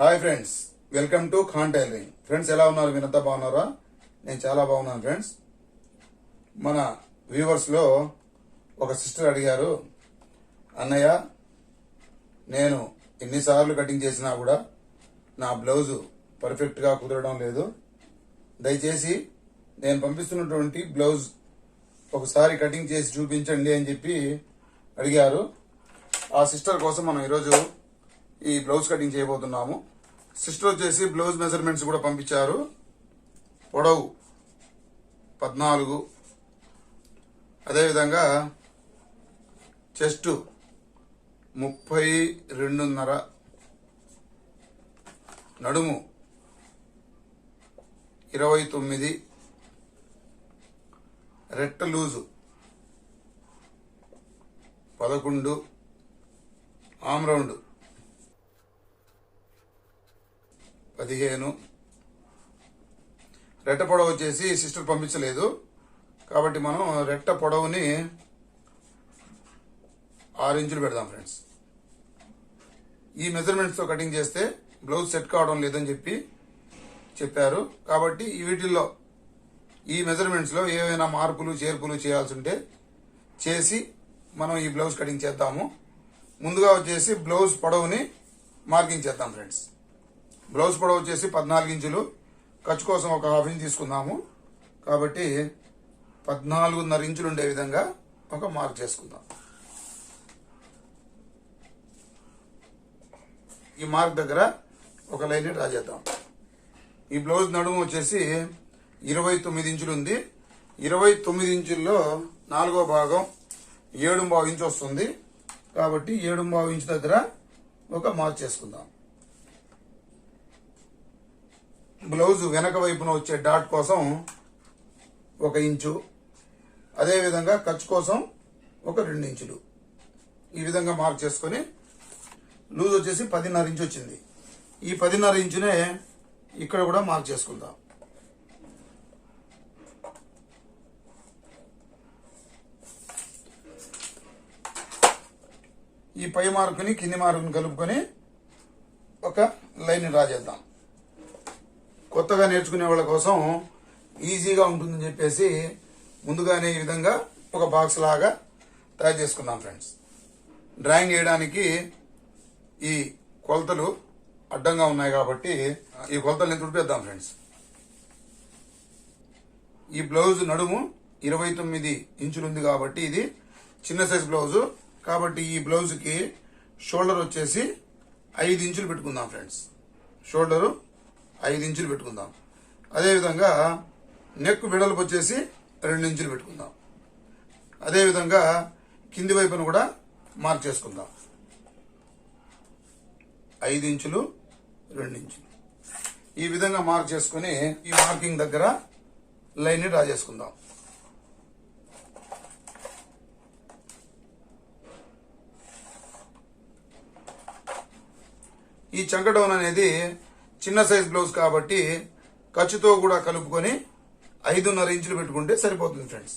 Hi friends welcome to Khan tailoring. Friends ఎలా ఉన్నారు? మీరంతా బాగున్నారా? నేను చాలా బాగున్నాను ఫ్రెండ్స్. మన వ్యూవర్స్లో ఒక సిస్టర్ అడిగారు. అన్నయ్య నేను ఎన్నిసార్లు కటింగ్ చేసినా కూడా నా బ్లౌజు పర్ఫెక్ట్గా కుదరడం లేదు. దయచేసి నేను పంపిస్తున్నటువంటి బ్లౌజ్ ఒకసారి కటింగ్ చేసి చూపించండి అని చెప్పి అడిగారు. ఆ సిస్టర్ కోసం మనం ఈరోజు ఈ బ్లౌజ్ కటింగ్ చేయబోతున్నాము. సిస్టర్ వచ్చేసి బ్లౌజ్ మెజర్మెంట్స్ కూడా పంపించారు. పొడవు పద్నాలుగు. అదేవిధంగా చెస్ట్ ముప్పై రెండున్నర. నడుము ఇరవై తొమ్మిది. రెట్ట లూజు పదకొండు. ఆమ్ రౌండ్ పదిహేను. రెట్ట పొడవు వచ్చేసి సిస్టర్ పంపించలేదు. కాబట్టి మనం రెట్ట పొడవుని ఆరు ఇంచులు పెడదాం ఫ్రెండ్స్. ఈ మెజర్మెంట్స్తో కటింగ్ చేస్తే బ్లౌజ్ సెట్ కావడం లేదని చెప్పి చెప్పారు. కాబట్టి వీటిల్లో ఈ మెజర్మెంట్స్లో ఏవైనా మార్పులు చేర్పులు చేయాల్సి ఉంటే చేసి మనం ఈ బ్లౌజ్ కటింగ్ చేద్దాము. ముందుగా వచ్చేసి బ్లౌజ్ పొడవుని మార్కింగ్ చేద్దాం ఫ్రెండ్స్. బ్లౌజ్ పొడవు వచ్చేసి పద్నాలుగు ఇంచులు. ఖర్చు కోసం ఒక హాఫ్ ఇంచ్ తీసుకుందాము. కాబట్టి పద్నాలుగున్నర ఇంచులు ఉండే విధంగా ఒక మార్క్ చేసుకుందాం. ఈ మార్క్ దగ్గర ఒక లైన్ డ్రా చేద్దాం. ఈ బ్లౌజ్ నడుము వచ్చేసి ఇరవై తొమ్మిది ఇంచులు ఉంది. ఇరవై తొమ్మిది ఇంచుల్లో నాలుగో భాగం ఏడు ఇంచు వస్తుంది. కాబట్టి ఏడు బావు ఇంచు దగ్గర ఒక మార్క్ చేసుకుందాం. బ్లౌజ్ వెనక వైపున వచ్చే డాట్ కోసం ఒక ఇంచు అదేవిధంగా ఖర్చు కోసం ఒక రెండు ఇంచులు. ఈ విధంగా మార్క్ చేసుకొని లూజ్ వచ్చేసి పదిన్నర ఇంచు వచ్చింది. ఈ పదిన్నర ఇంచునే ఇక్కడ కూడా మార్క్ చేసుకుందాం. ఈ పై మార్కుని కింది మార్కుని కలుపుకొని ఒక లైన్ డ్రా చేద్దాం. కొత్తగా నేర్చుకునే వాళ్ళ కోసం ఈజీగా ఉంటుందని చెప్పేసి ముందుగానే ఈ విధంగా ఒక బాక్స్ లాగా తయారు చేసుకున్నాం ఫ్రెండ్స్. డ్రాయింగ్ వేయడానికి ఈ కొలతలు అడ్డంగా ఉన్నాయి కాబట్టి ఈ కొలతల్ని తుడిపేద్దాం ఫ్రెండ్స్. ఈ బ్లౌజ్ నడుము ఇరవై తొమ్మిది ఇంచులు ఉంది కాబట్టి ఇది చిన్న సైజ్ బ్లౌజు. కాబట్టి ఈ బ్లౌజ్కి షోల్డర్ వచ్చేసి ఐదు ఇంచులు పెట్టుకుందాం ఫ్రెండ్స్. షోల్డరు ఐదు ఇంచులు పెట్టుకుందాం. అదేవిధంగా నెక్ వెడల్పు వచ్చేసి రెండు ఇంచులు పెట్టుకుందాం. అదేవిధంగా కింది వైపున కూడా మార్క్ చేసుకుందాం. ఐదు ఇంచులు రెండు ఇంచులు. ఈ విధంగా మార్క్ చేసుకుని ఈ మార్కింగ్ దగ్గర లైన్ని డ్రా చేసుకుందాం. ఈ చంకడౌన్ అనేది చిన్న సైజ్ బ్లౌజ్ కాబట్టి ఖర్చుతో కూడా కలుపుకొని ఐదున్నర ఇంచులు పెట్టుకుంటే సరిపోతుంది ఫ్రెండ్స్.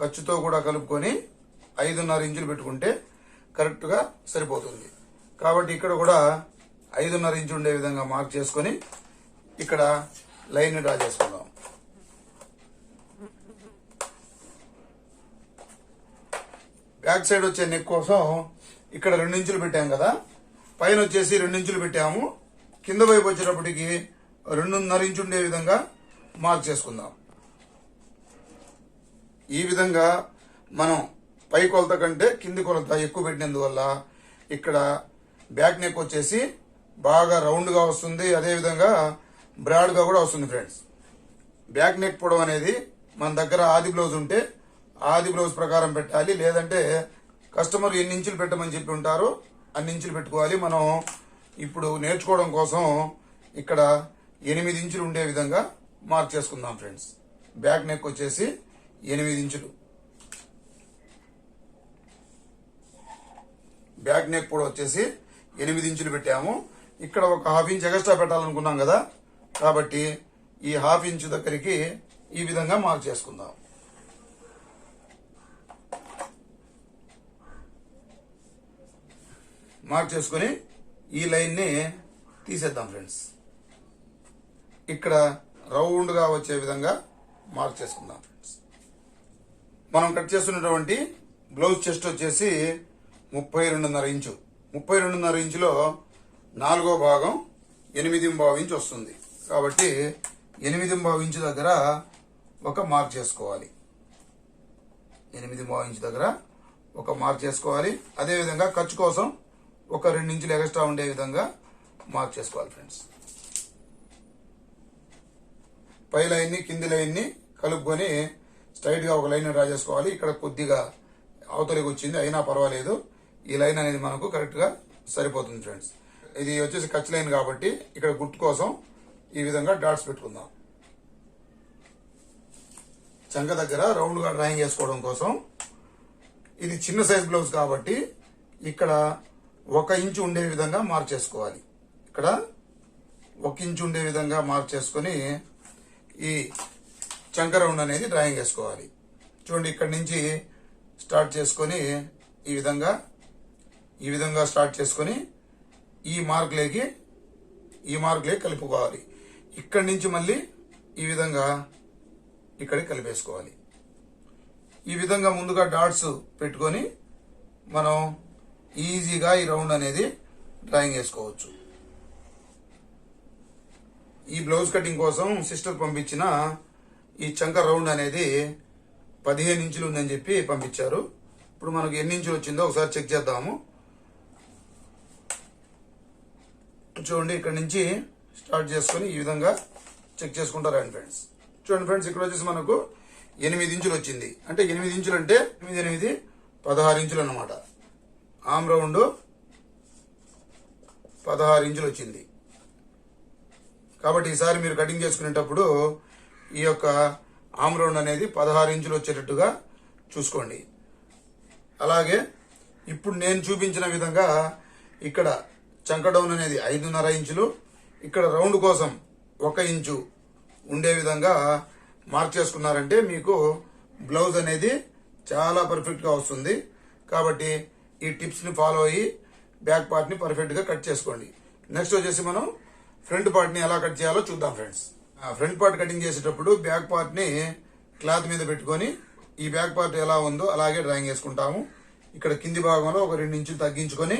ఖర్చుతో కూడా కలుపుకొని ఐదున్నర ఇంచులు పెట్టుకుంటే కరెక్ట్గా సరిపోతుంది. కాబట్టి ఇక్కడ కూడా ఐదున్నర ఇంచు ఉండే విధంగా మార్క్ చేసుకొని ఇక్కడ లైన్ డ్రా చేసుకుందాం. బ్యాక్ సైడ్ వచ్చే నెక్ కోసం ఇక్కడ రెండు ఇంచులు పెట్టాం కదా పైన వచ్చేసి రెండు ఇంచులు పెట్టాము కింద వైపు వచ్చేటప్పటికి రెండున్నర ఇంచు ఉండే విధంగా మార్క్ చేసుకుందాం. ఈ విధంగా మనం పై కొలత కంటే కింది కొలత ఎక్కువ పెట్టినందువల్ల ఇక్కడ బ్యాక్ నెక్ వచ్చేసి బాగా రౌండ్గా వస్తుంది. అదేవిధంగా బ్రాడ్గా కూడా వస్తుంది ఫ్రెండ్స్. బ్యాక్ నెక్ పొడవు అనేది మన దగ్గర ఆది బ్లౌజ్ ఉంటే ఆది బ్లౌజ్ ప్రకారం పెట్టాలి. లేదంటే కస్టమర్ ఎన్ని ఇంచులు పెట్టమని చెప్పి ఉంటారో అన్ని ఇంచులు పెట్టుకోవాలి. మనం ఇప్పుడు నేర్చుకోవడం కోసం ఇక్కడ ఎనిమిది ఇంచులు ఉండే విధంగా మార్క్ చేసుకుందాం ఫ్రెండ్స్. బ్యాక్ నెక్ వచ్చేసి ఎనిమిది ఇంచులు. బ్యాక్ నెక్ కూడా వచ్చేసి ఎనిమిది ఇంచులు పెట్టాము. ఇక్కడ ఒక హాఫ్ ఇంచ్ ఎగస్ట్రా పెట్టాలనుకున్నాం కదా. కాబట్టి ఈ హాఫ్ ఇంచు దగ్గరికి ఈ విధంగా మార్క్ చేసుకుందాం. మార్క్ చేసుకొని ఈ లైన్ని తీసేద్దాం ఫ్రెండ్స్. ఇక్కడ రౌండ్గా వచ్చే విధంగా మార్క్ చేసుకుందాం. ఫ్రెండ్స్ మనం కట్ చేస్తున్నటువంటి బ్లౌజ్ చెస్ట్ వచ్చేసి ముప్పై రెండున్నర ఇంచు. ముప్పై రెండున్నర ఇంచులో నాలుగో భాగం ఎనిమిది బావు ఇంచు వస్తుంది. కాబట్టి ఎనిమిది బావు ఇంచు దగ్గర ఒక మార్క్ చేసుకోవాలి. ఎనిమిది బావు ఇంచు దగ్గర ఒక మార్క్ చేసుకోవాలి. అదేవిధంగా ఖర్చు కోసం ఒక రెండు ఇంచులు ఎక్స్ట్రా ఉండే విధంగా మార్క్ చేసుకోవాలి ఫ్రెండ్స్ పై లైన్ని కింది లైన్ని కలుపుకొని స్ట్రైట్గా ఒక లైన్ డ్రా చేసుకోవాలి ఇక్కడ కొద్దిగా అవతలికి వచ్చింది అయినా పర్వాలేదు. ఈ లైన్ అనేది మనకు కరెక్ట్గా సరిపోతుంది ఫ్రెండ్స్ ఇది వచ్చేసి కచ్ లైన్ కాబట్టి ఇక్కడ గుర్తు కోసం ఈ విధంగా డాట్స్ పెట్టుకుందాం. చంక దగ్గర రౌండ్గా డ్రాయింగ్ చేసుకోవడం కోసం. ఇది చిన్న సైజ్ బ్లౌజ్ కాబట్టి ఇక్కడ ఒక ఇంచు ఉండే విధంగా మార్చేసుకోవాలి. ఇక్కడ ఒక ఇంచు ఉండే విధంగా మార్చేసుకొని ఈ చంక రౌండ్ అనేది డ్రాయింగ్ వేసుకోవాలి. చూడండి ఇక్కడి నుంచి స్టార్ట్ చేసుకొని ఈ విధంగా ఈ విధంగా స్టార్ట్ చేసుకొని ఈ మార్కులేకి ఈ మార్కులేకి కలుపుకోవాలి. ఇక్కడి నుంచి మళ్ళీ ఈ విధంగా ఇక్కడికి కలిపేసుకోవాలి. ఈ విధంగా ముందుగా డాట్స్ పెట్టుకొని మనం ఈజీగా ఈ రౌండ్ అనేది డ్రాయింగ్ వేసుకోవచ్చు ఈ బ్లౌజ్ కటింగ్ కోసం సిస్టర్ పంపించిన ఈ చంక రౌండ్ అనేది పదిహేను ఇంచులు ఉందని చెప్పి పంపించారు. ఇప్పుడు మనకు ఎన్ని ఇంచులు వచ్చిందో ఒకసారి చెక్ చేద్దాము. చూడండి ఇక్కడ నుంచి స్టార్ట్ చేసుకొని ఈ విధంగా చెక్ చేసుకుంటారండి ఫ్రెండ్స్. చూడండి ఫ్రెండ్స్ ఇక్కడ వచ్చేసి మనకు ఎనిమిది ఇంచులు వచ్చింది. అంటే ఎనిమిది ఇంచులు అంటే ఎనిమిది ఎనిమిది పదహారు ఇంచులు అనమాట ఆమ్ రౌండ్ పదహారు ఇంచులు వచ్చింది. కాబట్టి ఈసారి మీరు కటింగ్ చేసుకునేటప్పుడు ఈ యొక్క ఆమ్ రౌండ్ అనేది పదహారు ఇంచులు వచ్చేటట్టుగా చూసుకోండి. అలాగే ఇప్పుడు నేను చూపించిన విధంగా ఇక్కడ చంక డౌన్ అనేది ఐదున్నర ఇంచులు ఇక్కడ రౌండ్ కోసం ఒక ఇంచు ఉండే విధంగా మార్క్ చేసుకున్నారంటే మీకు బ్లౌజ్ అనేది చాలా పర్ఫెక్ట్గా వస్తుంది. కాబట్టి ఈ టిప్స్ని ఫాలో అయ్యి బ్యాక్ పార్ట్ని పర్ఫెక్ట్గా కట్ చేసుకోండి. నెక్స్ట్ వచ్చేసి మనం ఫ్రంట్ పార్ట్ని ఎలా కట్ చేయాలో చూద్దాం ఫ్రెండ్స్. ఫ్రంట్ పార్ట్ కటింగ్ చేసేటప్పుడు బ్యాక్ పార్ట్ని క్లాత్ మీద పెట్టుకొని ఈ బ్యాక్ పార్ట్ ఎలా ఉందో అలాగే డ్రాయింగ్ వేసుకుంటాము ఇక్కడ కింది భాగంలో ఒక రెండు ఇంచులు తగ్గించుకొని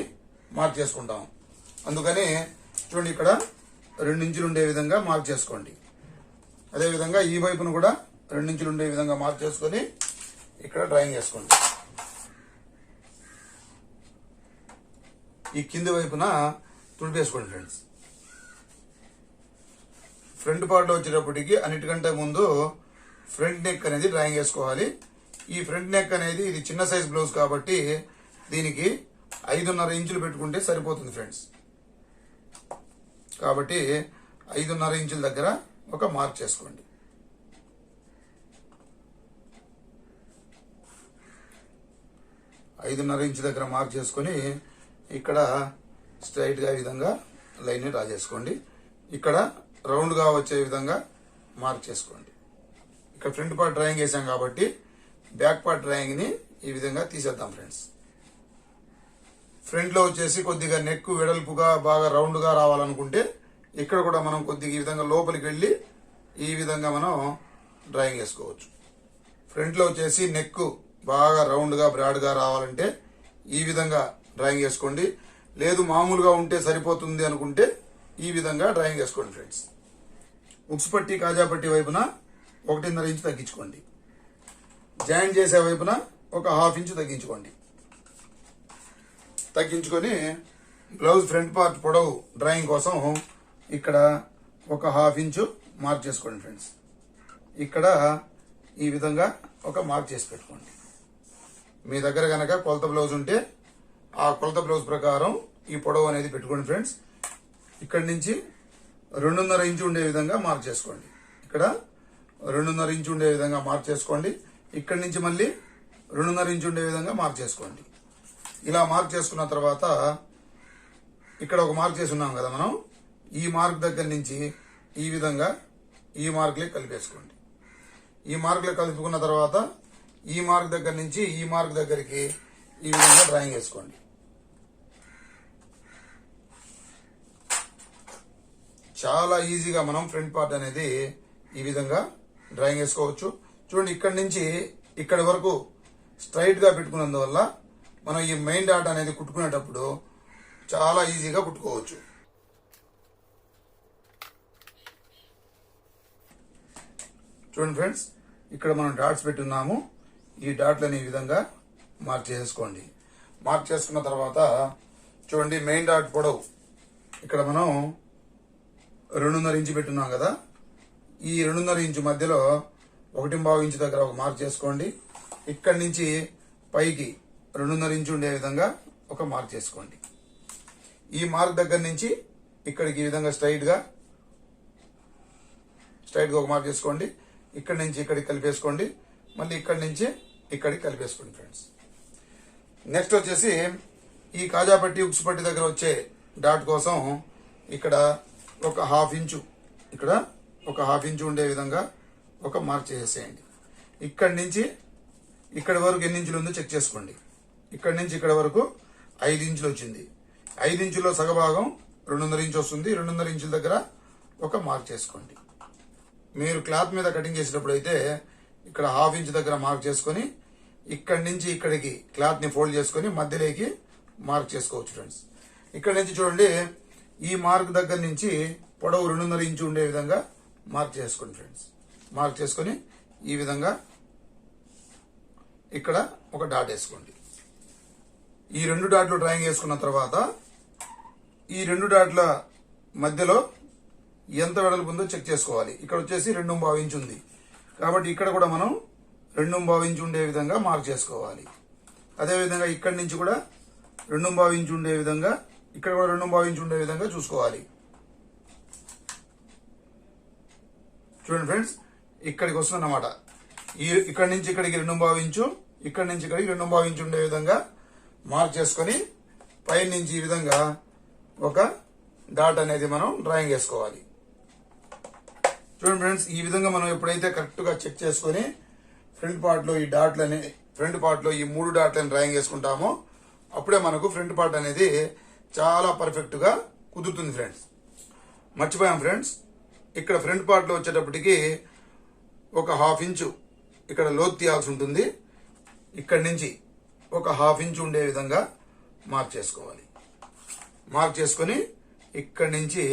మార్క్ చేసుకుంటాము. అందుకని చూడండి ఇక్కడ రెండు ఇంచులు ఉండే విధంగా మార్క్ చేసుకోండి. అదేవిధంగా ఈ వైపును కూడా రెండు ఇంచులు ఉండే విధంగా మార్క్ చేసుకొని ఇక్కడ డ్రాయింగ్ చేసుకోండి. ఈ కింది వైపున తుడిపేసుకోండి ఫ్రెండ్స్. ఫ్రంట్ పార్ట్లో వచ్చేటప్పటికి అన్నిటికంటే ముందు ఫ్రంట్ నెక్ అనేది డ్రాయింగ్ వేసుకోవాలి ఈ ఫ్రంట్ నెక్ అనేది ఇది చిన్న సైజ్ బ్లౌజ్ కాబట్టి దీనికి ఐదున్నర ఇంచులు పెట్టుకుంటే సరిపోతుంది ఫ్రెండ్స్. కాబట్టి ఐదున్నర ఇంచుల దగ్గర ఒక మార్క్ చేసుకోండి. ఐదున్నర ఇంచు దగ్గర మార్క్ చేసుకొని ఇక్కడ స్ట్రైట్గా ఈ విధంగా లైన్ని డ్రా చేసుకోండి. ఇక్కడ రౌండ్గా వచ్చే విధంగా మార్క్ చేసుకోండి. ఇక్కడ ఫ్రంట్ పార్ట్ డ్రాయింగ్ వేసాం కాబట్టి బ్యాక్ పార్ట్ డ్రాయింగ్ని ఈ విధంగా తీసేద్దాం ఫ్రెండ్స్ ఫ్రంట్లో వచ్చేసి కొద్దిగా నెక్ వెడల్పుగా బాగా రౌండ్గా రావాలనుకుంటే ఇక్కడ కూడా మనం కొద్దిగా ఈ విధంగా లోపలికి వెళ్ళి ఈ విధంగా మనం డ్రాయింగ్ వేసుకోవచ్చు ఫ్రంట్లో వచ్చేసి నెక్ బాగా రౌండ్గా బ్రాడ్గా రావాలంటే ఈ విధంగా డ్రాయింగ్ వేసుకోండి లేదు మామూలుగా ఉంటే సరిపోతుంది అనుకుంటే ఈ విధంగా డ్రాయింగ్ వేసుకోండి ఫ్రెండ్స్. ఉక్స్ పట్టి కాజా పట్టి వైపున ఒకటిన్నర ఇంచు తగ్గించుకోండి. జాయిన్ చేసే వైపున ఒక హాఫ్ ఇంచు తగ్గించుకోండి. తగ్గించుకొని బ్లౌజ్ ఫ్రంట్ పార్ట్ పొడవు డ్రాయింగ్ కోసం ఇక్కడ ఒక హాఫ్ ఇంచు మార్క్ చేసుకోండి ఫ్రెండ్స్. ఇక్కడ ఈ విధంగా ఒక మార్క్ చేసి పెట్టుకోండి. మీ దగ్గర కనుక కొలత బ్లౌజ్ ఉంటే ఆ కొలత బ్లౌజ్ ప్రకారం ఈ పొడవు అనేది పెట్టుకోండి ఫ్రెండ్స్. ఇక్కడి నుంచి రెండున్నర ఇంచు ఉండే విధంగా మార్క్ చేసుకోండి. ఇక్కడ రెండున్నర ఇంచు ఉండే విధంగా మార్క్ చేసుకోండి. ఇక్కడి నుంచి మళ్ళీ రెండున్నర ఇంచు ఉండే విధంగా మార్క్ చేసుకోండి. ఇలా మార్క్ చేసుకున్న తర్వాత ఇక్కడ ఒక మార్క్ చేసి ఉన్నాం కదా మనం. ఈ మార్క్ దగ్గర నుంచి ఈ విధంగా ఈ మార్కులే కలిపేసుకోండి. ఈ మార్కులే కలుపుకున్న తర్వాత ఈ మార్క్ దగ్గర నుంచి ఈ మార్క్ దగ్గరికి ఈ విధంగా డ్రాయింగ్ వేసుకోండి. చాలా ఈజీగా మనం ఫ్రంట్ పార్ట్ అనేది ఈ విధంగా డ్రాయింగ్ వేసుకోవచ్చు చూడండి ఇక్కడి నుంచి ఇక్కడి వరకు స్ట్రైట్గా పెట్టుకున్నందువల్ల మనం ఈ మెయిన్ డాట్ అనేది కుట్టుకునేటప్పుడు చాలా ఈజీగా కుట్టుకోవచ్చు. చూడండి ఫ్రెండ్స్ ఇక్కడ మనం డాట్స్ పెట్టున్నాము. ఈ డాట్లని ఈ విధంగా మార్క్ చేసుకోండి. మార్క్ చేసుకున్న తర్వాత చూడండి మెయిన్ డాట్ పొడవు. ఇక్కడ మనం రెండున్నర ఇంచు పెట్టున్నాం కదా. ఈ రెండున్నర ఇంచు మధ్యలో ఒకటి బావు ఇంచు దగ్గర ఒక మార్క్ చేసుకోండి. ఇక్కడి నుంచి పైకి రెండున్నర ఇంచు ఉండే విధంగా ఒక మార్క్ చేసుకోండి. ఈ మార్క్ దగ్గర నుంచి ఇక్కడికి ఈ విధంగా స్ట్రైట్గా స్ట్రైట్గా ఒక మార్క్ చేసుకోండి. ఇక్కడి నుంచి ఇక్కడికి కలిపేసుకోండి. మళ్ళీ ఇక్కడి నుంచి ఇక్కడికి కలిపేసుకోండి ఫ్రెండ్స్ నెక్స్ట్ వచ్చేసి ఈ కాజాపట్టి ఉక్సుపట్టి దగ్గర వచ్చే డాట్ కోసం ఇక్కడ ఒక హాఫ్ ఇంచు ఇక్కడ ఒక హాఫ్ ఇంచు ఉండే విధంగా ఒక మార్క్ చేసేయండి. ఇక్కడి నుంచి ఇక్కడి వరకు ఎన్ని ఇంచులు ఉందో చెక్ చేసుకోండి. ఇక్కడి నుంచి ఇక్కడ వరకు ఐదు ఇంచులు వచ్చింది. ఐదు ఇంచుల్లో సగభాగం రెండున్నర ఇంచు వస్తుంది. రెండున్నర ఇంచుల దగ్గర ఒక మార్క్ చేసుకోండి. మీరు క్లాత్ మీద కటింగ్ చేసేటప్పుడు అయితే ఇక్కడ హాఫ్ ఇంచ్ దగ్గర మార్క్ చేసుకొని ఇక్కడి నుంచి ఇక్కడికి క్లాత్ని ఫోల్డ్ చేసుకొని మధ్యలోకి మార్క్ చేసుకోవచ్చు ఫ్రెండ్స్. ఇక్కడ నుంచి చూడండి ఈ మార్క్ దగ్గర నుంచి పొడవు రెండున్నర ఇంచు ఉండే విధంగా మార్క్ చేసుకోండి ఫ్రెండ్స్. మార్క్ చేసుకొని ఈ విధంగా ఇక్కడ ఒక డాట్ వేసుకోండి. ఈ రెండు డాట్లు డ్రాయింగ్ వేసుకున్న తర్వాత ఈ రెండు డాట్ల మధ్యలో ఎంత వెడల్పు ఉందో చెక్ చేసుకోవాలి. ఇక్కడ వచ్చేసి రెండు భావించి ఉంది. కాబట్టి ఇక్కడ కూడా మనం రెండు భావించి ఉండే విధంగా మార్క్ చేసుకోవాలి. అదేవిధంగా ఇక్కడి నుంచి కూడా రెండు భావించి ఉండే విధంగా ఇక్కడ కూడా రెండు భావించి ఉండే విధంగా చూసుకోవాలి. చూడండి ఫ్రెండ్స్ ఇక్కడికి వస్తుందన్నమాట. ఈ ఇక్కడి నుంచి ఇక్కడికి రెండు భావించు ఇక్కడ ఇక్కడి నుంచి ఇక్కడికి రెండు భావించి ఉండే విధంగా మార్క్ చేసుకొని పైన నుంచి ఈ విధంగా ఒక డాట్ అనేది మనం డ్రాయింగ్ వేసుకోవాలి చూడండి ఫ్రెండ్స్ ఈ విధంగా మనం ఎప్పుడైతే కరెక్ట్గా చెక్ చేసుకొని ఫ్రంట్ పార్ట్లో ఈ డాట్లని ఫ్రంట్ పార్ట్లో ఈ మూడు డాట్లను డ్రాయింగ్ చేసుకుంటామో అప్పుడే మనకు ఫ్రంట్ పార్ట్ అనేది చాలా పర్ఫెక్ట్గా కుదురుతుంది ఫ్రెండ్స్ మర్చిపోయాం ఫ్రెండ్స్ ఇక్కడ ఫ్రంట్ పార్ట్లో వచ్చేటప్పటికి ఒక హాఫ్ ఇంచు ఇక్కడ లోతు తీయాల్సి ఉంటుంది. ఇక్కడి నుంచి ఒక హాఫ్ ఇంచు ఉండే విధంగా మార్క్ చేసుకోవాలి. మార్క్ చేసుకొని ఇక్కడి నుంచి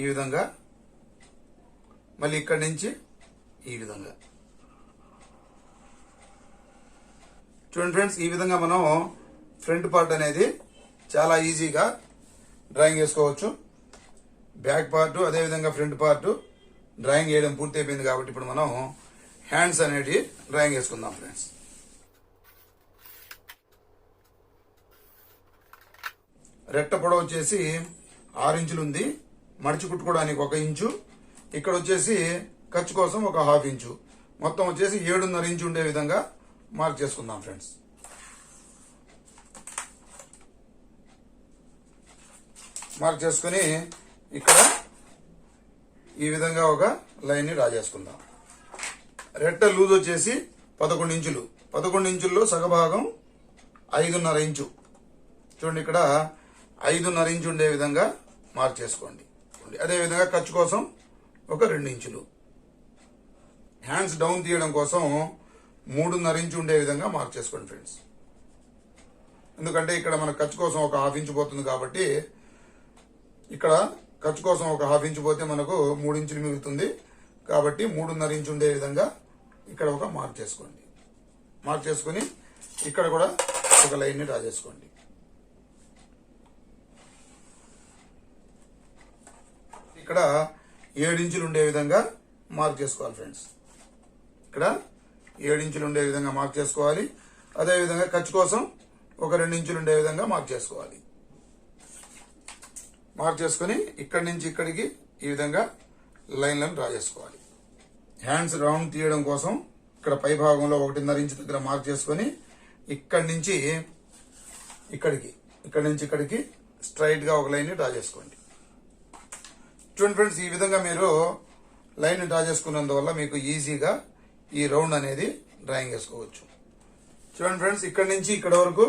ఈ విధంగా మళ్ళీ ఇక్కడి నుంచి ఈ విధంగా. చూడండి ఫ్రెండ్స్ ఈ విధంగా మనం ఫ్రంట్ పార్ట్ అనేది చాలా ఈజీగా డ్రాయింగ్ చేసుకోవచ్చు. బ్యాక్ పార్ట్ అదేవిధంగా ఫ్రంట్ పార్ట్ డ్రాయింగ్ వేయడం పూర్తి అయిపోయింది కాబట్టి ఇప్పుడు మనం హ్యాండ్స్ అనేటివి డ్రాయింగ్ వేసుకుందాం ఫ్రెండ్స్. రెట్ట పొడవు వచ్చేసి ఆరు ఇంచులు ఉంది. మడిచి కుట్టుకోవడానికి ఒక ఇంచు. ఇక్కడ వచ్చేసి ఖర్చు కోసం ఒక హాఫ్ ఇంచు. మొత్తం వచ్చేసి ఏడున్నర ఇంచు ఉండే విధంగా మార్క్ చేసుకుందాం ఫ్రెండ్స్. మార్క్ చేసుకుని ఇక్కడ ఈ విధంగా ఒక లైన్ని డ్రా చేసుకుందాం. రెట్ట లూజ్ వచ్చేసి పదకొండు ఇంచులు. పదకొండు ఇంచుల్లో సగభాగం ఐదున్నర ఇంచు. చూడండి ఇక్కడ ఐదున్నర ఇంచు ఉండే విధంగా మార్క్ చేసుకోండి. అదే విధంగా ఖర్చు కోసం ఒక రెండు ఇంచులు. హ్యాండ్స్ డౌన్ తీయడం కోసం మూడున్నర ఇంచు ఉండే విధంగా మార్క్ చేసుకోండి ఫ్రెండ్స్. ఎందుకంటే ఇక్కడ మన ఖర్చు కోసం ఒక హాఫ్ ఇంచు పోతుంది కాబట్టి ఇక్కడ ఖర్చు కోసం ఒక హాఫ్ ఇంచ్ పోతే మనకు మూడు ఇంచులు మిగులుతుంది. కాబట్టి మూడున్నర ఇంచు ఉండే విధంగా ఇక్కడ ఒక మార్క్ చేసుకోండి. మార్క్ చేసుకుని ఇక్కడ కూడా ఒక లైన్ని డ్రా చేసుకోండి. ఇక్కడ ఏడించులు ఉండే విధంగా మార్క్ చేసుకోవాలి ఫ్రెండ్స్. ఇక్కడ ఏడించులు ఉండే విధంగా మార్క్ చేసుకోవాలి. అదేవిధంగా ఖర్చు కోసం ఒక రెండు ఇంచులు ఉండే విధంగా మార్క్ చేసుకోవాలి. మార్క్ చేసుకుని ఇక్కడి నుంచి ఇక్కడికి ఈ విధంగా లైన్లను డ్రా చేసుకోవాలి. హ్యాండ్స్ రౌండ్ తీయడం కోసం ఇక్కడ పై భాగంలో ఒకటిన్నర ఇంచు దగ్గర మార్క్ చేసుకుని ఇక్కడి నుంచి ఇక్కడికి ఇక్కడి నుంచి ఇక్కడికి స్ట్రైట్గా ఒక లైన్ డ్రా చేసుకోండి. చూడండి ఫ్రెండ్స్ ఈ విధంగా మీరు లైన్ డ్రా చేసుకున్నందువల్ల మీకు ఈజీగా ఈ రౌండ్ అనేది డ్రాయింగ్ చేసుకోవచ్చు. చూడండి ఫ్రెండ్స్ ఇక్కడ నుంచి ఇక్కడ వరకు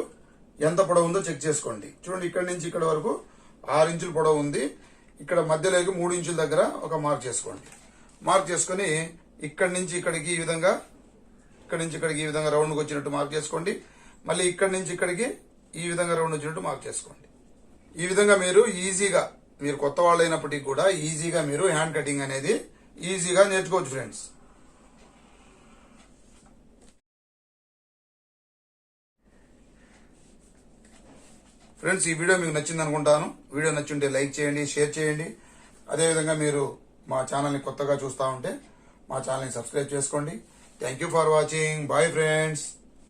ఎంత పొడవు ఉందో చెక్ చేసుకోండి. చూడండి ఇక్కడ నుంచి ఇక్కడ వరకు ఆరు ఇంచులు పొడవు ఉంది. ఇక్కడ మధ్యలోకి మూడు ఇంచుల దగ్గర ఒక మార్క్ చేసుకోండి. మార్క్ చేసుకొని ఇక్కడి నుంచి ఇక్కడికి ఈ విధంగా ఇక్కడి నుంచి ఇక్కడికి ఈ విధంగా రౌండ్కి వచ్చినట్టు మార్క్ చేసుకోండి. మళ్ళీ ఇక్కడి నుంచి ఇక్కడికి ఈ విధంగా రౌండ్ వచ్చినట్టు మార్క్ చేసుకోండి. ఈ విధంగా మీరు ఈజీగా మీరు కొత్త వాళ్ళు అయినప్పటికీ కూడా ఈజీగా మీరు హ్యాండ్ కటింగ్ అనేది ఈజీగా నేర్చుకోవచ్చు ఫ్రెండ్స్. ఫ్రెండ్స్ ఈ వీడియో మీకు నచ్చింది అనుకుంటాను వీడియో నచ్చుంటే లైక్ చేయండి షేర్ చేయండి. అదేవిధంగా మీరు మా ఛానల్ని కొత్తగా చూస్తూ ఉంటే మా ఛానల్ని సబ్స్క్రైబ్ చేసుకోండి. Thank you for watching bye friends